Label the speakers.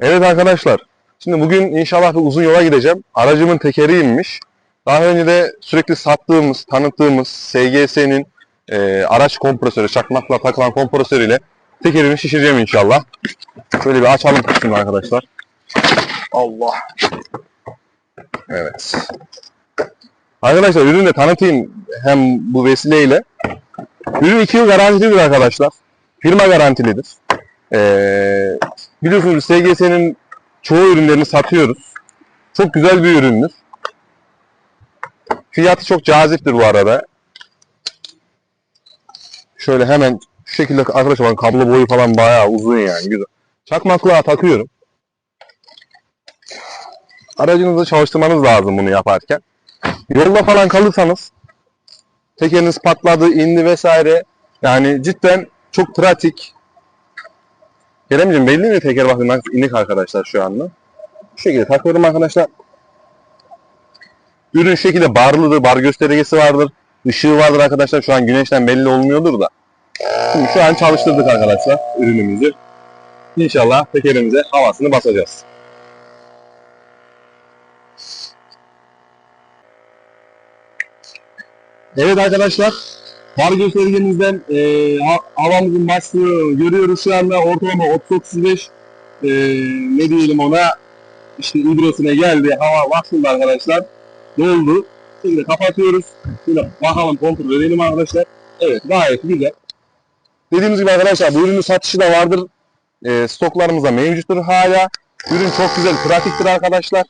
Speaker 1: Evet arkadaşlar. Şimdi bugün inşallah bir uzun yola gideceğim. Aracımın tekeri inmiş. Daha önce de sürekli sattığımız, tanıttığımız SGS'nin e, araç kompresörü, çakmakla takılan kompresörüyle tekerini şişireceğim inşallah. Şöyle bir açalım kısmını arkadaşlar. Allah. Evet. Arkadaşlar ürünü de tanıtayım hem bu vesileyle. Ürün 2 yıl garantilidir arkadaşlar. Firma garantilidir. Ee, biliyorsunuz SGS'nin çoğu ürünlerini satıyoruz. Çok güzel bir üründür. Fiyatı çok caziptir bu arada. Şöyle hemen şu şekilde arkadaşlar kablo boyu falan bayağı uzun yani güzel. Çakmaklığa takıyorum. Aracınızı çalıştırmanız lazım bunu yaparken. Yolda falan kalırsanız tekeriniz patladı, indi vesaire. Yani cidden çok pratik. Keremciğim belli mi teker nasıl inik arkadaşlar şu anda. Bu şekilde takıyorum arkadaşlar. Ürün şu şekilde barlıdır, bar göstergesi vardır. Işığı vardır arkadaşlar. Şu an güneşten belli olmuyordur da. Şimdi şu an çalıştırdık arkadaşlar ürünümüzü. İnşallah tekerimize havasını basacağız. Evet arkadaşlar. Bar göstergemizden e, ha- havamızın bastığını görüyoruz şu anda. Ortalama 30-35 e, ne diyelim ona işte hidrosine geldi. Hava basıldı arkadaşlar. Doldu. Şimdi kapatıyoruz. Şimdi bakalım kontrol edelim arkadaşlar. Evet gayet güzel. Dediğimiz gibi arkadaşlar bu ürünün satışı da vardır. E, stoklarımızda mevcuttur hala. Ürün çok güzel, pratiktir arkadaşlar.